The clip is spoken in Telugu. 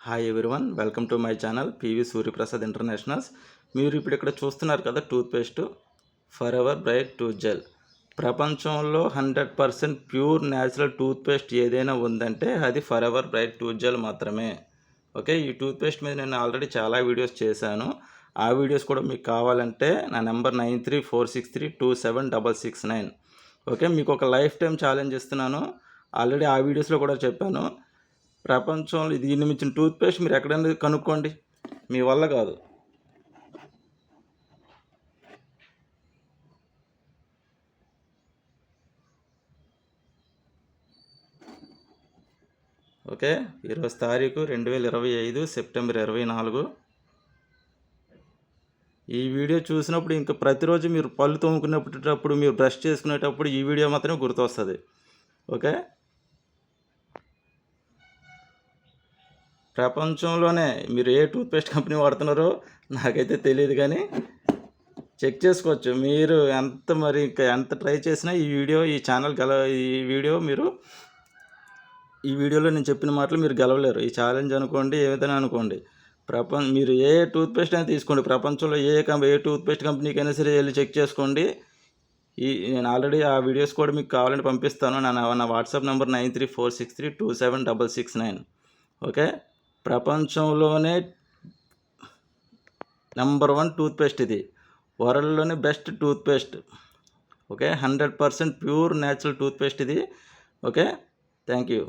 Hi everyone welcome to my channel PV Suryaprasad internationals మీరు ఇప్పుడు ఇక్కడ చూస్తున్నారు కదా toothpaste forever bright tooth gel ప్రపంచంలో hundred percent pure natural toothpaste ఏదైనా ఉందంటే అది forever bright tooth gel మాత్రమే. ఓకే ఈ టూత్పేస్ట్ మీద నేను ఆల్రెడీ చాలా వీడియోస్ చేశాను. ఆ వీడియోస్ కూడా మీకు కావాలంటే నా number nine three four six three two seven double six nine okay మీకు ఒక లైఫ్ టైం ఛాలెంజ్ ఇస్తున్నాను. ఆల్రెడీ ఆ వీడియోస్లో కూడా చెప్పాను. ప్రపంచంలో దీన్ని మించిన టూత్పేస్ట్ మీరు ఎక్కడైనా కనుక్కోండి. మీ వల్ల కాదు. ఓకే ఈరోజు తారీఖు రెండు వేల ఇరవై ఐదు సెప్టెంబర్ ఇరవై నాలుగు. ఈ వీడియో చూసినప్పుడు ఇంకా ప్రతిరోజు మీరు పళ్ళు తోముకునేటప్పుడు మీరు బ్రష్ చేసుకునేటప్పుడు ఈ వీడియో మాత్రమే గుర్తొస్తుంది. ఓకే? ప్రపంచంలోనే మీరు ఏ టూత్పేస్ట్ కంపెనీ వాడుతున్నారో నాకైతే తెలియదు కానీ చెక్ చేసుకోవచ్చు. మీరు ఎంత మరి ఇంకా ఎంత ట్రై చేసినా ఈ వీడియో ఈ ఛానల్ గెల ఈ వీడియో మీరు ఈ వీడియోలో నేను చెప్పిన మాటలు మీరు గెలవలేరు. ఈ ఛాలెంజ్ అనుకోండి ఏదైనా అనుకోండి. ప్రపంచ మీరు ఏ టూత్పేస్ట్ అయినా తీసుకోండి. ప్రపంచంలో ఏ కంపెనీ ఏ టూత్పేస్ట్ కంపెనీకైనా సరే వెళ్ళి చెక్ చేసుకోండి. ఈ నేను ఆల్రెడీ ఆ వీడియోస్ కూడా మీకు కావాలంటే పంపిస్తాను. నా నా WhatsApp number nine three four six three two seven double six nine. Okay? ప్రపంచంలోనే నెంబర్ వన్ టూత్పేస్ట్ ఇది. వరల్డ్లోనే best toothpaste. Okay? Hundred percent pure natural toothpaste ఇది. ఓకే? Thank you.